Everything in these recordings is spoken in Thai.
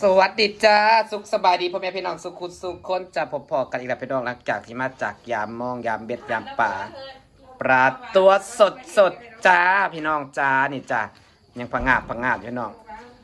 สวัสดีจ้า สุขสบายดีพ่อแม่พี่น้องสุขุสุขคนจะพบพอกันอีกแล้วพี่น้องหลังจากที่มาจากยามมองยามเบ็ดยามป่าปลาตัวสดสดจ้าพี่น้องจ้านี่จ้ายังพังงาบพังงาบพี่น้อง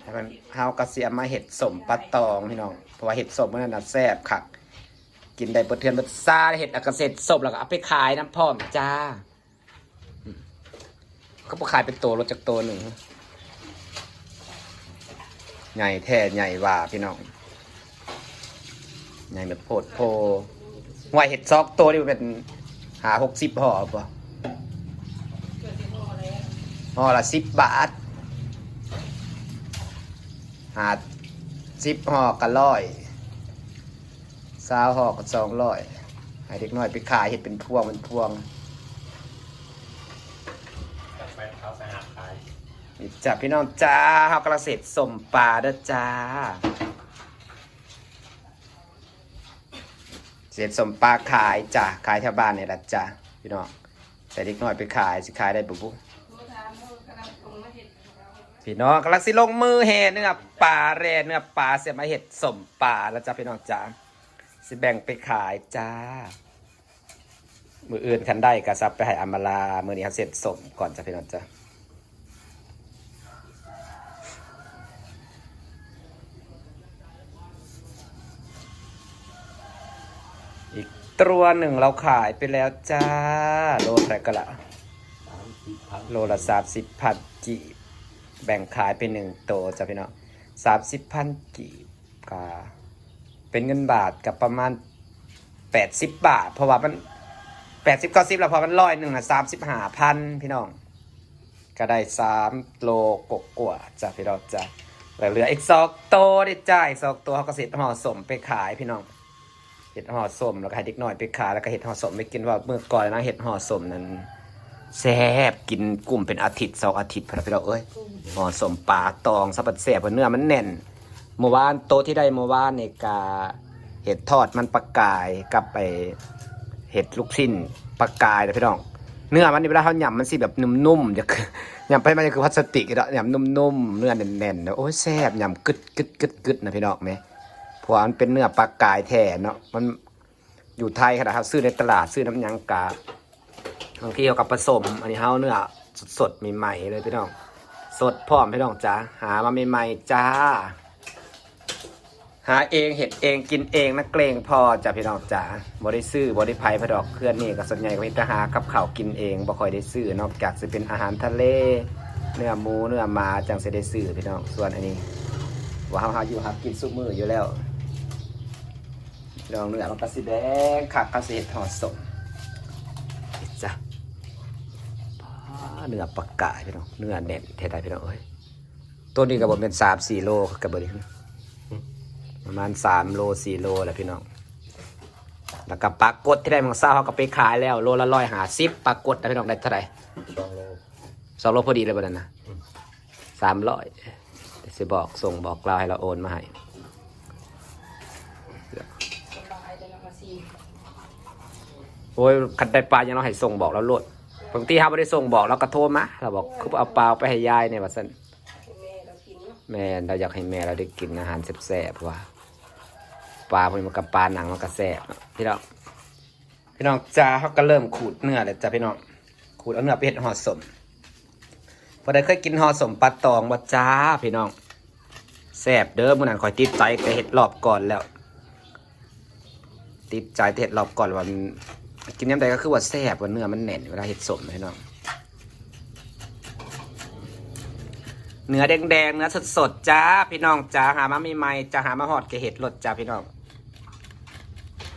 แต่มันเฮากระเสียมาเห็ดสมปลาตองพี่น้องเพราะว่าเห็ดสมมันน่ะแซ่บคักกินได้เปิดเทือนเปิดซาเห็ดอักเสบสมแล้วก็เอาไปขายน้ำพร้อมจ้าก็ขายเป็นตัวรถจากตัวหนึ่ง ใหญ่แท้ใหญ่ว่าพี่น้องใหญ่แบบโพดโพว่าเห็ดซอกตัวนี่มันเป็นหาหกสิบห่อปะห่อละสิบบาท หาสิบห่อกันร้อยสาวห่อกันสองร้อยให้เด็กน้อยไปขายเห็ดเป็นพวงเป็นพวง ไปเขาไปหาขาย นี่ จ้าพี่น้องจ้าเฮากระเสร็จสมปลาเด้อจ้า เสร็จสมปลาขายจ้าขายแถวบ้านเนี่ยละจ้าพี่น้องแต่เด็กน้อยไปขายสิขายได้ปุ๊บปุ๊พี่น้องกำลังสิลงมือเห่เนื้อปลาแร่เนื้อปลาเสียมาเห็ดสมปลาแล้วจ้าพี่น้องจ้าสิแบ่งไปขายจ้า มืออื่นคันได้กระซับไปให้อมาลามือนี้เขาเสร็จสมก่อนจ้าพี่น้องจ้า ตัวหนึ่งเราขายไปแล้วจ้า โลอะไรก็ละสามสิบพันโลละสามสิบพันกีบแบ่งขายเป็นหนึ่งโตวจ้ะพี่น้องสามสิบพันกีบก็เป็นเงินบาทกับประมาณแปดสิบบาท เพราะว่ามันแปดสิบเก้าสิบแล้วพอมันร้อยหนึ่งอะสามสิบห้าพันพี่น้อง ก็ได้สามโลกกว่าๆจ้ะพี่น้องจ้ะแล้วเหลืออีกสองโตวได้จ่ายสองตัวเขาก็เสร็จห่อสมไปขายพี่น้อง เห็ดห่อสมแล้วก็ให้เด็กน้อยไปขายแล้วก็เห็ดห่อสมไปกินว่าเมื่อก่อนนะเห็ดห่อสมนั้นแซ่บกินกลุ่มเป็นอาทิตย์สองอาทิตย์พอเราไปเราเอ้ยห่อสมปลาตองสับปะแซ่บเพราะเนื้อมันแน่นเมื่อวานโต๊ะที่ได้เมื่อวานในกาเห็ดทอดมันปลากายกับไปเห็ดลูกชิ้นปลากายนะพี่น้องเนื้อมันนี่เวลาเขาหยำมันสิแบบนุ่มๆจะคือหยำไปมันจะคือพลาสติกอะหยำนุ่มๆเนื้อแน่นๆนะโอ้ยแซ่บหยำกึดกึดกึดกึดนะพี่น้องไหม ราะว่ามันเป็นเนื้อปลากายแท้เนาะมันอยู่ไทยขนาดครับซื้อในตลาดซื้อน้ำยังกาบางทีเขากับผสม อันนี้เฮาเนื้อสดๆใหม่ๆเลยพี่น้องสดพร้อมพี่น้องจ้าหามาใหม่ๆจ้า หาเองเห็ดเองกินเองนักเกรงพอจ้ะพี่น้องจ้าบ่ได้ซื้อบ่ได้ไผพะดอกเคลื่อนนี่ก็ส่วนใหญ่ก็มีแต่หากับข้าวกินเองบ่ค่อยได้ซื้อนอกจากจะเป็นอาหารทะเล เนื้อหมูเนื้อมาจังเสิได้ซื้อพี่น้องส่วนอันนี้ว่าเฮาอยู่หากินซุมืออยู่แล้ว พี่น้องเนื้อมันก็สิแดงคักก็สิเฮ็ดห่อสมนี่จ้ะป้าเนื้อปลากายพี่น้องเนื้อแน่นแท้ๆพี่น้องเอ้ยตัวนี้ก็บ่เป็น3 4โลก็บ่ได้ประมาณ3โล4โลแหละพี่น้องแล้วก็ปลากดที่ได้มังซ่าเขาก็ไปขายแล้วโลละร้อยหาสิบปลากดนะพี่น้องได้เท่าไหร่สองโลสองโลพอดีเลยบ่นั่นนะสามร้อยสิบอกส่งบอกเราให้เราโอนมาให้ โอ้ยคันได้ปลายังเราให้ส่งบอกเราโลดบางทีเขาไม่ได้ส่งบอกเราก็โทรมาเราบอกคือเอาปลาไปให้ยายเนี่ยว่าสันแม่เราอยากให้แม่เราได้กินอาหารแซ่บๆว่ะปลาพวกนี้มันกับปลาหนังมันก็แซ่บพี่น้องพี่น้องจ้าเขาก็เริ่มขูดเนื้อแล้วจ้าพี่น้องขูดเอาเนื้อไปเห็ดห่อสมพอได้เคยกินห่อสมปลาตองบ่จ้าพี่น้องแซ่บเด้อมื้อนั้นคอยติดใจก็เฮ็ดรอบก่อนแล้ว ติดใจเฮ็ดรอบก่อนว่ามัน กินยามใดก็คือว่าแซ่บว่าเนื้อมันแน่นเวลาเฮ็ดสมนะพี่น้องเนื้อแดงๆเนื้อสดๆจ้าพี่น้องจ้าหามาใหม่ๆจะหามาฮอดก็เฮ็ดรสจ้าพี่น้อง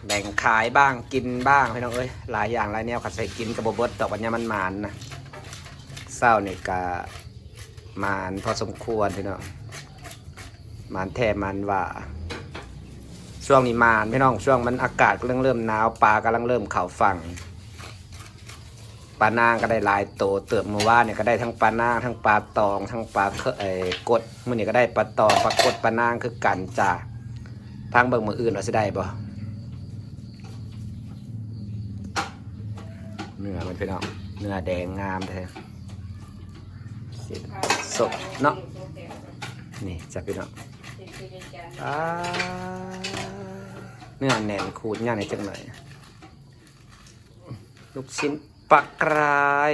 แบ่งขายบ้างกินบ้างพี่น้องเอ้ยหลายอย่างหลายแนวขัดใส่กินกับบ่เบิดดอกวันนี้มันหมานนะเศร้าเนี่ยกะมานพอสมควรพี่น้องมานแท้มานว่า ช่วงนี้มานพี่น้องช่วงมันอากาศกำลังเริ่มหนาวปลากำลังเริ่มเข่าฝั่งปลานางก็ได้ลายโตเติบมื่อวาเนี่ยก็ได้ทั้งปลานางทั้งปลาตอง ทั้งปลาเคเอ่กดมื่อนี้ก็ได้ปลาตองปลากดปลานางคือกันจ้าทางเบิ่งมืออื่นเราสิได้บ่เนื้อมันพี่น้องเนื้อแดงงามแท้สดเนาะนี่จับพี่น้องเด็กคือเนจานอ่า เนื้อแน่นขูดง่ายในอยจังหน่อยลูกชิ้นปลากราย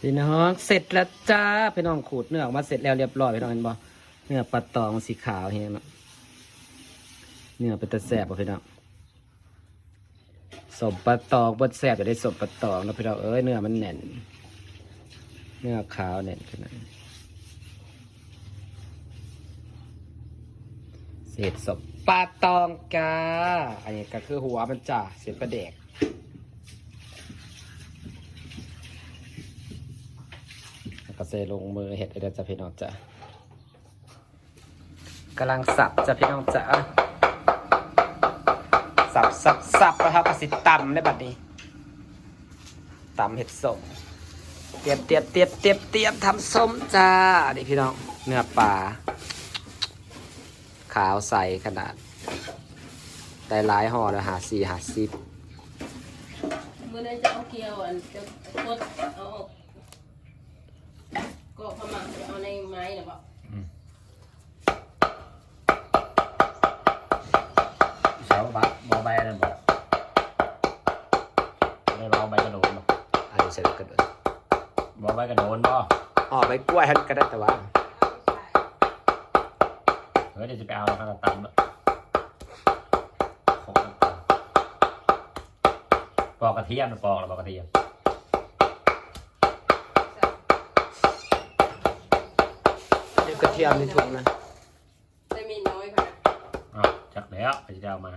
พี่น้องเสร็จแล้วจ้าพี่น้องขูดเนื้อออกมาเสร็จแล้วเรียบร้อยพี่น้องเห็นบ่เนื้อปลาตองสีขาวเห็นเนาะเนื้อเป็นตะแสบป่พี่น้องสมปลาตองบดแสบจะได้สมปลาตองแล้วพี่น้องเอ้ยเนื้อมันแน่น เนื้อขาวแน่นขนาดนั้นเศษสม ปลาตองกา อันนี้ก็คือหัวมันจ้าเศษปลาแดกแล้วก็เซลงมือเห็ดเดี๋ยวจะพี่น้องจ้ะกำลังสับจะพี่น้องจ้ะสับสับสับนะครับกระสิตำได้บัดนี้ตำเห็ดส้มเตรียมเตรียมเตรียมเตรียมเตรียมทำส้มจ้านี่พี่น้องเนื้อปลา ขาวใสขนาด ได้หลายห่อแล้วหาสี่หาสิบเมื่อนั้นจะเอาเกลียวอันจะกดเอาออกก็พม่าจะเอาในไม้หรือเปล่าเสาบักบอใบนั่นบอกได้บอใบกระโดนบ่อันนี้เสร็จแล้วก็เดินบอใบกระโดนบ่ออกไปกล้วยทันก็ได้แต่ว่า เฮ้ยเดี๋ยวจะไปเอาแล้วก็ตำแล้วโคตรตำปอกกระเทียมนะปอกแล้วปอกกระเทียมเดี๋ยวกระเทียมในถุงนะได้มีน้อยค่ะอ้าวจักแล้วไปจะเอามา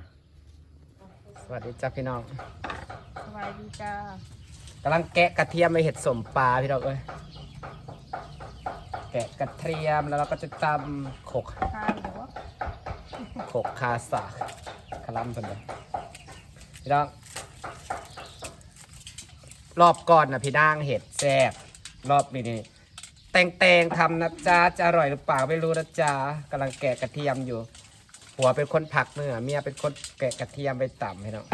สวัสดีจ้าพี่น้องสบายดีจ้ากำลังแกะกระเทียมไปเห็ดสมปลาพี่น้องเอ้ยแกะกระเทียมแล้วเราก็จะตำโขกทานหรือว่าโข กคาสากคลัมเป็นเลยพี่น้อง รอบก่อนนะพี่นางเห็ดแซ่บรอบนี้นี่แตงแตงๆทำนะจ๊ะจะอร่อยหรือเปล่าไม่รู้นะจ๊ะกำลังแกะกระเทียมอยู่ หัวเป็นคนผักเนื้อเมียเป็นคนแกะกระเทียมไปต่ำพี่น้อง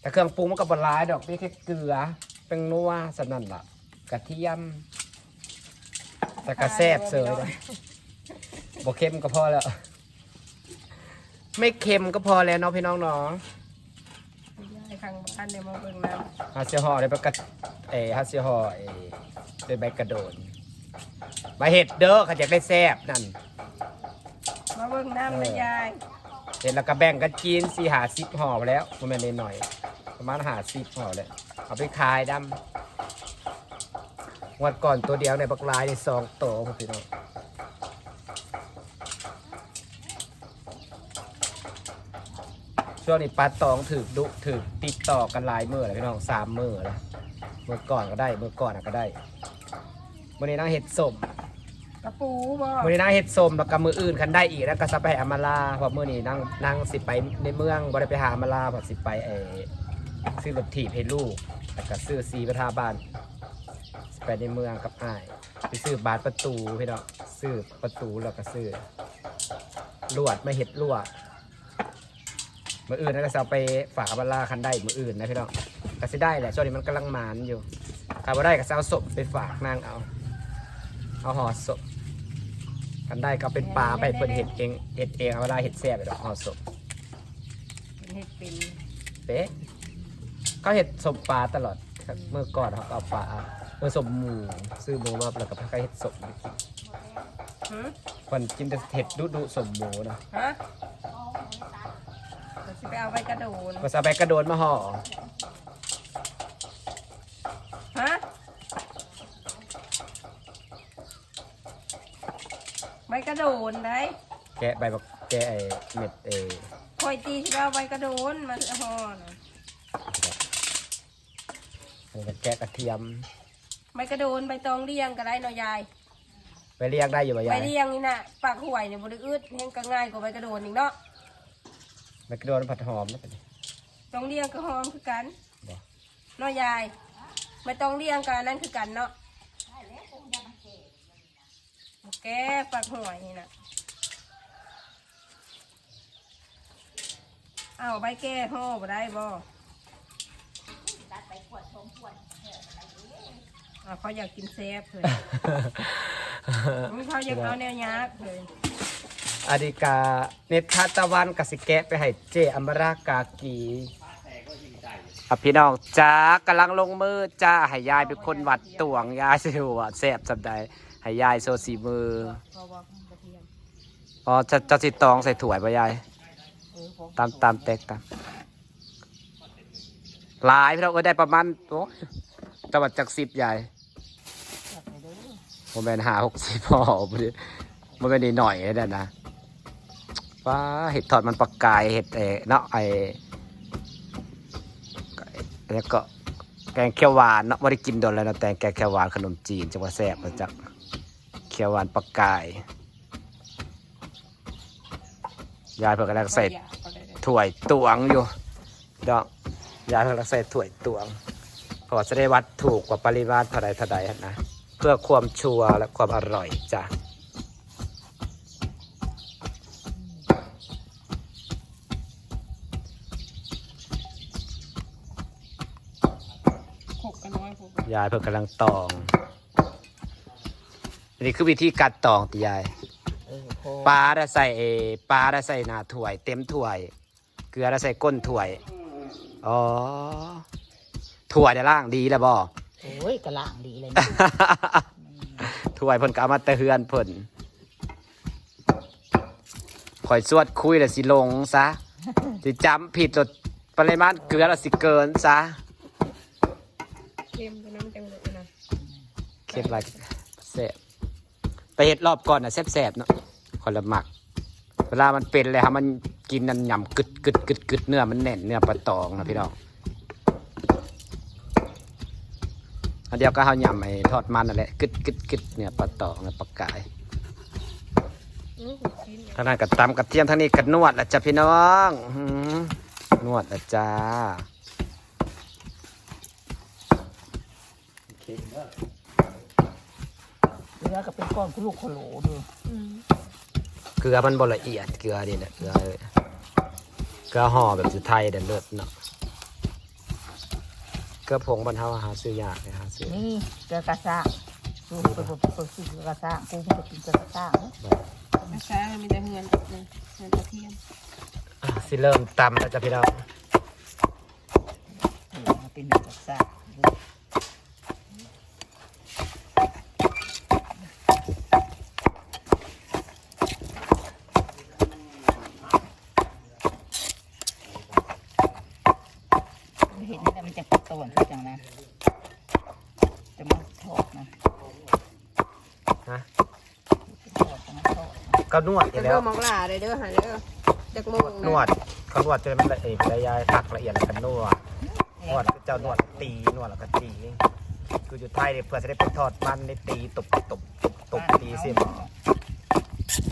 แต่เครื่องปรุงมันก็บร้ายดอกนี่แค่เกลือเป็นนัวสนั่นล่ะกระเทียมแต่กระแซบเสยเลยบอกเค็มก็พอแล้ว ไม่เค็มก็พอแล้วเนาะพี่น้องเนาะยายทางบ้านเดี๋ยวมาเบิ่งน้ฮัสเซียห่อเลยปะกะเออฮัสเซียห่อเออด้วยใบกระโดนใบเห็ดเด้อเขาอยากได้แซบนั่นำมาเบิ่งน้ำนะยายเห็นแล้วก็แบ่งกันกินสี่หาสิบห่อไปแล้วประมาณนี้หน่อย ประมาณหาสิบห่อเลยเอาไปขายดำวันก่อนตัวเดียวในบักลายในสองโตวพี่น้อง ช่วงนี้ปลาตองถือดุถือติดต่อกันหลายมือเลยพี่น้องสามมือแล้วมือก่อนก็ได้มือก่อนก็ได้วันนี้นั่งเห็ดสมกระปูบ่มือนี้นั่งเห็ดสมแล้วก็มืออื่นคันได้อีกแล้วก็สไปอามาลาเพราะมือนี้นั่งนั่งสิไปในเมืองบ่ได้ไปหาอามาลาเพราะสิไปเออซื้อรถถีบให้ลูกแล้วก็ซื้อซีประทาบ้านสิไปในเมืองกับอ้ายไปซื้อบานประตูพี่น้องซื้อประตูแล้วก็ซื้อลวดไม่เห็ดลวด มืออื่นนั่นก็จะเอาไปฝากอามาลาคันได้มืออื่นนะพี่น้องก็สิได้แหละช่วงนี้มันกำลังหมานอยู่ถ้าบ่ได้ก็จะเอาศพไปฝากนางเอา เอาห่อศพกันได้ก็เป็นปลาไปเพิ่นเห็ดเองเห็ดเองเอาเวลาเห็ดแซ่บไปดอกห่อศพเป็นเห็ดเป็นเป๊ะเขาเห็ดสมปลาตลอดครับเมื่อก่อนเขาก็เอาปลาเมื่อสมหมูซื้อหมูมาแล้วก็พากันเห็ดสมหืมคนกินแต่เห็ดดุดุสมหมูนะ ฮะเราจะไปเอาใบกระโดนก็จะเอาไปกระโดนมาห่อฮะใบกระโดนได้แกะใบบักแกะไอเม็ดเอคอยตีที่เราใบกระโดนมาห่อนะแล้วก็แกะกระเทียมใบกระโดนใบตองเรียงก็ได้เนาะยาย ไปเรียกได้อยู่บ่ใบยายเรียงนี่น่ะปากห่วยเนี่ยบริอึดเฮงก็ง่ายกว่าใบกระโดนอีกเนาะ ใบกระโดนผัดหอมนะเป็นตองเรียงก็หอมคือกันบ่เนาะยายใบตองเรียงกันนั่นคือกันเนาะแกปากห่วยนี่น่ะอ้าวใบแก้ห่อบ่ได้บ่เอะเขาอยากกินแซ่บเลยเขาอยากเอาแนวยากเลย อดิกาเนตทาตะวันกสิแกะไปให้เจอัมรากากีอะพี่น้องจ้ากำลังลงมือจ้าให้ยายเป็นคนวัดตวงยายสิว่าแซ่บสำใดให้ยายโซสีมือพอ๋อจะจะสิตองใส่ถ้วยปะยายตามตามแตกตามหลายพี่น้องเอ้ยได้ประมาณโอ้จังหวัดจากสิบยายจับไปเด้อผมเป็นหาหกสิบพอบ่ได้มันเป็นนิดหน่อยนั่นนะ ว้าเห็ดทอดมันปลากายเห็ดเออเนาะไอแล้วก็แกงเขียวหวานเนาะไม่ได้กินโดนแล้วนะแต่แกงเขียวหวานขนมจีนจังหวัดแซ่บมาจากเขียวหวานปลากายยายเพิ่งกำลังใส่ถ้วยตวงอยู่ดอกยายเพิ่งกำลังใส่ถ้วยตวงเพอจะได้วัดถูกกว่าปริมาณเท่าใดเท่าใดนะเพื่อความชัวร์และความอร่อยจ้ะ ยขกยายเพิ่งกำลังตองอันนี้คือวิธีการตองติยายเออพอปลาได้ใส่เอปลาได้ใส่หน้าถ้วย เต็มถ้วย เกลือได้ใส่ก้นถ้วย อ๋อถ้วยได้ล่างดีแล้วบ่โอ้ยกระล่างดีเลยถ้วยเพิ่นก็เอามาแต่เฮือนเพิ่นข่อยสวดคุยแล้วสิลงซะสิจำผิดลดปริมาณเกลือแล้วสิเกินซะ เค็มไรแซ่บไปเฮ็ดรอบก่อนน่ะแซ่บๆเนาะคนละหมัก เวลามันเป็นเลยครับมันกินนั่นยำกึดกึดกึดกึดเนื้อมันแน่นเนื้อปลาตองนะพี่น้องอันเดียวก็เฮายำไอ้ทอดมันนั่นแหละกึดกึดกึดเนื้อปลาตองและปลากายอือกินเนี่ยทางนั้นก็ตำกระเทียมทางนี้ก็นวดละจ้ะพี่น้องนวดละจ้าเนื้อก็เป็นก้อนคุลูกขโหลดูอืมเกลือมันบละเอียดเกลือนี่แหละเกลือเกลือห่อแบบสุดไทยเด็ดเลิศเนาะเกลือผงบรรเทาหาซื้อยากเลยหาซื้อนี่เกลือกระซ่างดูไปบนไปซื้อเกลือกระซ่างกูมันจะกินเกลือกระซ่างเนอะอาซามีแต่เฮือนนะเฮือนกระเทียมอะสิเริ่มตำแล้วจ้ะพี่น้องนี่มันเป็นเกลือกระซ่างดูเห็นแล้วมันจะกระต้นจังนะจะมาทอดนะ ฮะ ทอดจะมาทอ ดก็นวดอจะยู่เด้แล้ว มองหลาเลยเด้อหาเด้อจักโมงนวดเขานวดจนมันละเอียดละยายตักละเอียดแล้วก็นวดนวดเจ้านวดตีนวดแล้วก็ตีคืออยู่ไทยเนี่ยเพื่อจะได้ไปทอดมันได้ตีตบตบตบตบตีสิ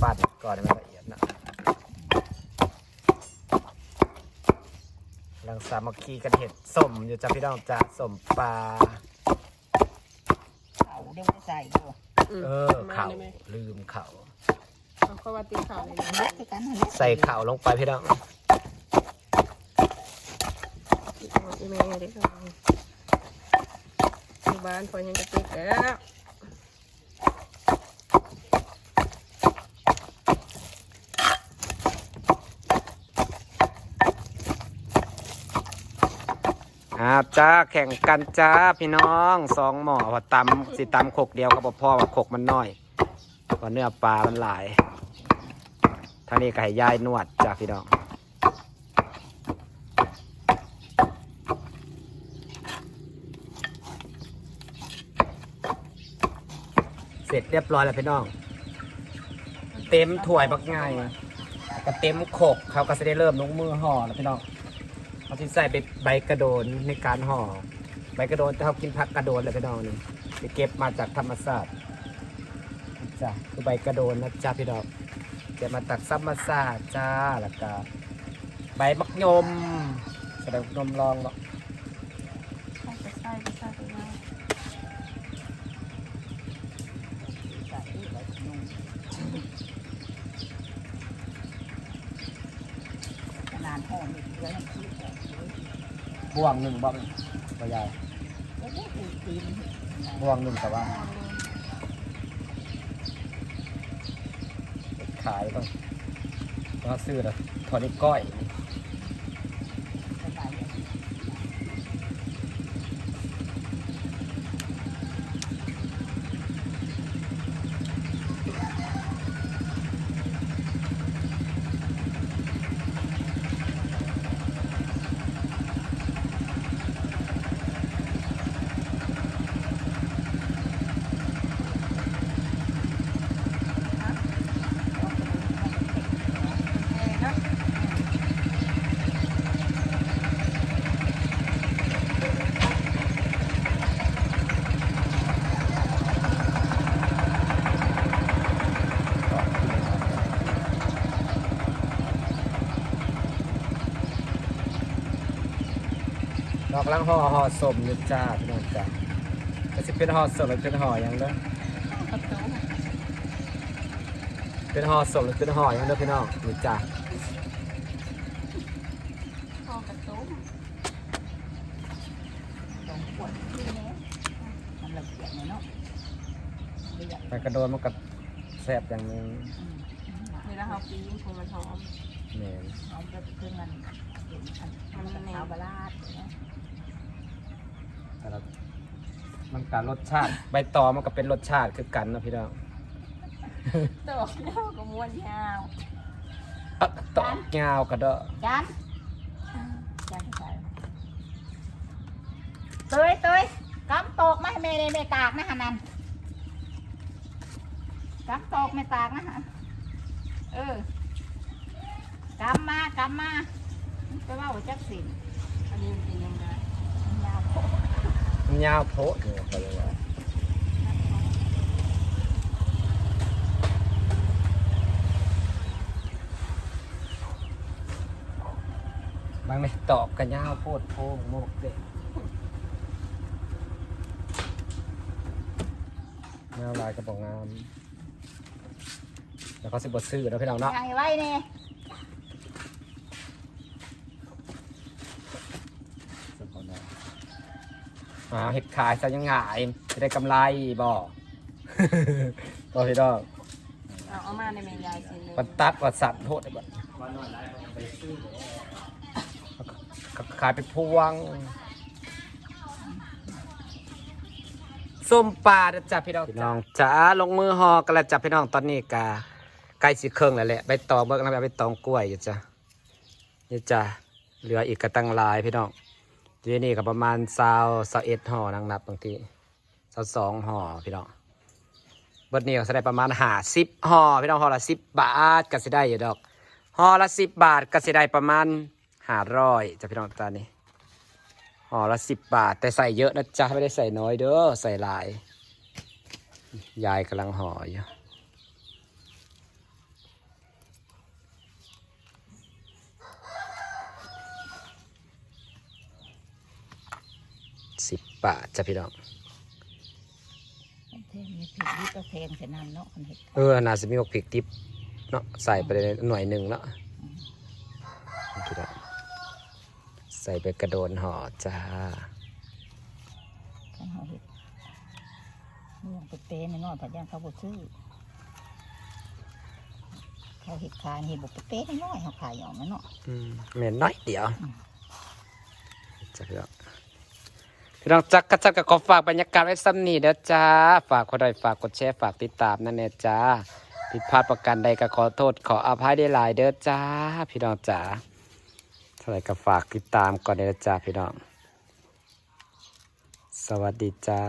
ฟาดก่อนให้มันละเอียดนะกำลังสามัคคีกันเห็ดส้มอยู่จ้ะพี่น้องจ้ะส้มปลาเอาเดี๋ยวไม่ใส่ดูเออเข่าลืมเข่า เอาเข้าว่าตีข่าวเลยนะเล็กไปกันนั่นแหละใส่เข่าลงไปพี่น้องอีเมลเด้อที่บ้านพอยังกระติกแล้วอ่าจ้าแข่งกันจ้าพี่น้องสองหม้อว่าตำสิตำขกเดียวก็บอพ่อว่าขกมันน้อยว่าเนื้อปลามันหลาย ท่านี้ก็ให้ยายนวดจ้าพี่น้องเสร็จเรียบร้อยแล้วพี่น้อง เต็มถ้วยบักง่ายก็เต็มขกเขาก็จะได้เริ่มลงมือห่อแล้วพี่น้องเขาที่ใส่ใบใบกระโดนในการห่อใบกระโดนแต่เขากินผักกระโดนเลยพี่น้องนี่ไปเก็บมาจากธรรมศาสตร์จ้ะคือใบกระโดนนะจ้าพี่น้อง เก็บมาจากธรรมาสตร์จ้าแล้วก็ใบมักยมแสดงนมลองเนาะใส่ไปใส่ใส่ไปมาใส่ไว้นุ่มขนาดห่อนี่เน้ำพริกแบบบ่วงหนึ่งบ่วงบ่ใหญ่แล้วก็ตีตีนห่วงหนึ่งแต่ว่า ขายต้องมาซื้อแล้วถอนนี้ก้อย อกลังห่อห่อสมอยู่จ้าพี่น้องจ้าก็จะเป็นห่อสมหรือเป็นห่อหยังเด้อประตูเป็นห่อสมหรือเป็นห่อหยังเด้อพี่น้องอยู่จ้าห้องประตูสองขวดที่นี้มันละเอียดเลยเนาะละเอียดแต่กระโดนมันก็แซ่บอย่างหนึงอืมเวลาเขาปีนคงมันหอมแม่นเอาไปเพื่อมันเห็นอันมันเป็นขาวบาลาดเนาะแต่ละมันการรสชาติ ใบตองมันก็เป็นรสชาติคือกันเนาะพี่น้องตอกเน่าก็ม้วนยาวอะตอกยาวกระเดาะจานจานใส่เตยเตยกำตอกมาให้แม่เลยแม่ตากนะฮะนันกำตอกไม่ตากนะฮะเออกำมากำมาไปว่าหัวจักสินอันนี้มันเป็นยังไงยาวโพดมัน ยาวโพดเนี่ยเขาเรียกว่าบางในตอกกันยาวโพดโพงโมกเด็กแนวลายกระบอกงาม แล้วเขาสิบบทซื้อแล้วพี่น้องเนาะยังไงไว้เนี่ย หาเห็ดขายซะยังไงจะได้กำไรบ่ก็พี่น้องเอาเอามาในเมยายสิเลยมันตัดวัดสัตว์โทษได้บ่ขายเป็นพวงส้มปลาเด้อจ้ะพี่น้องพี่น้องจ้าลงมือหอกันแล้วจ้ะพี่น้องตอนนี้กาใกล้สิเครื่องแล้วแหละใบตองเบิกแล้วใบตองกล้วยอยู่จ้ะนี่จ้ะเหลืออีกกระตังหลายพี่น้อง ทีนี่ก็ประมาณซาวซาวเอ็ดห่อนังนับบางทีซาวสองห่อพี่น้องเบิดนี้ก็จะได้ประมาณหาสิบห่อพี่น้องห่อละสิบบาทก็สิได้อยู่ดอกห่อละสิบบาทก็สิได้ประมาณหาร้อยจ้ะพี่น้องตอนนี้ห่อละสิบบาท แต่ใส่เยอะนะจ๊ะไม่ได้ใส่น้อยเด้อใส่หลาย ยายกำลังห่ออยู่ สิบบาทจ้ะพี่น้องเทมีผิดวิตเทนเสยนานเนาะคนเห็ดเออน่าจะมีหกพริกดิบเนาะใส่ไปเลยหน่วยหนึ่งแล้วพี่น้องใส่ไปกระโดนห่อจ้าขันเขาเห็ดนี่ลงไปเป๊ะในนอนผัดย่างเขาบดซื้อเขาเห็ดขายเห็ดบกเป๊ะในน้อยเขาขายออกนะเนาะอืมเหม็นน้อยเดียวจ้ะพี่น้อง พี่น้องจักกระจัดกับขอฝากบรรยากาศไว้ซ้ำนี่เด้อจ้า ฝากคนใดฝากกดแชร์ฝากติดตามนั่นแน่จ้าผิดพลาดประการใดก็ขอโทษขออภัยได้หลายเด้อจ้า พี่น้องจ้าเท่าไหร่ก็ฝากติดตามก่อนเด้อจ้าพี่น้อง สวัสดีจ้า